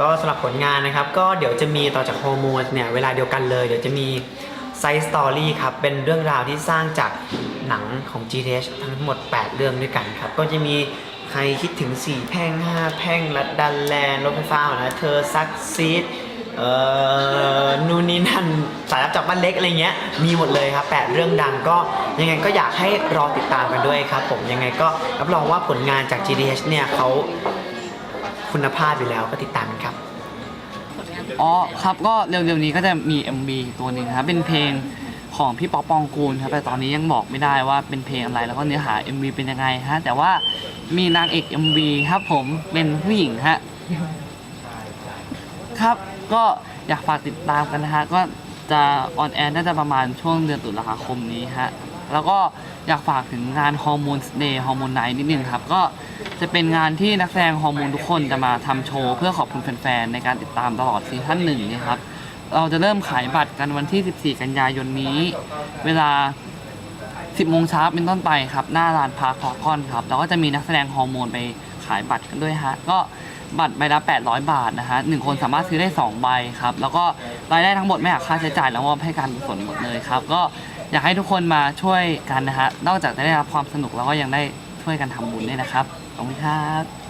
ก็สำหรับผลงานนะครับ ก็เดี๋ยวจะมีต่อจากฮอร์โมนเนี่ยเวลาเดียวกันเลย เดี๋ยวจะมีไซส์สตอรี่ครับ เป็นเรื่องราวที่สร้างจากหนังของ GTH ทั้งหมด 8 เรื่องด้วยกันครับ ก็จะมีใครคิดถึง 4 แพ่ง 5 แพ่งลัดดันแลนด์รถไฟฟ้านะเธอซักซีดเอ่อนู่นนี่นั่นสายรับจากบ้านเล็กอะไรเงี้ยมีหมดเลยครับ 8 เรื่องดังก็ยังไงก็อยากให้รอติดตามกันด้วยครับผมยังไงก็รับรองว่าผลงานจาก GTH เนี่ยเขา คุณภาพอยู่แล้วก็ติดตามกันครับ อ๋อครับก็เร็วๆนี้ก็จะมี MV ตัวหนึ่งครับเป็นเพลงของพี่ป๊อปปองกูลครับแต่ตอนนี้ยังบอกไม่ได้ว่าเป็นเพลงอะไรแล้วก็เนื้อหา MV เป็นยังไงฮะแต่ว่ามีนางเอก MV ครับผมเป็นผู้หญิงฮะครับก็อยากฝากติดตามกันนะฮะก็จะออนแอร์น่าจะประมาณช่วงเดือนตุลาคมนี้ฮะ แล้วก็อยากฝากถึงงานฮอร์โมนเดย์ฮอร์โมนไนท์นิดนึงครับ ก็จะเป็นงานที่นักแสดงฮอร์โมนทุกคนจะมาทำโชว์ เพื่อขอบคุณแฟนๆ ในการติดตามตลอดซีซั่นหนึ่งนี่ครับ เราจะเริ่มขายบัตรกันวันที่ 14 กันยายนนี้ เวลา 10 โมงเช้าเป็นต้นไปครับ หน้าลานพาร์คพารคอนครับ แล้วก็จะมีนักแสดงฮอร์โมนไปขายบัตรกันด้วยฮะ ก็บัตรใบละ 800 บาทนะฮะหนึ่งคนสามารถซื้อได้ 2 ใบครับ แล้วก็รายได้ทั้งหมดไม่หักค่าใช้จ่ายแล้วมอบให้การกุศลหมดเลยครับ ก็ อยากให้ทุกคนมาช่วยกันนะฮะนอกจากจะได้รับความสนุกแล้วก็ยังได้ช่วยกันทำบุญด้วยนะครับขอบคุณครับ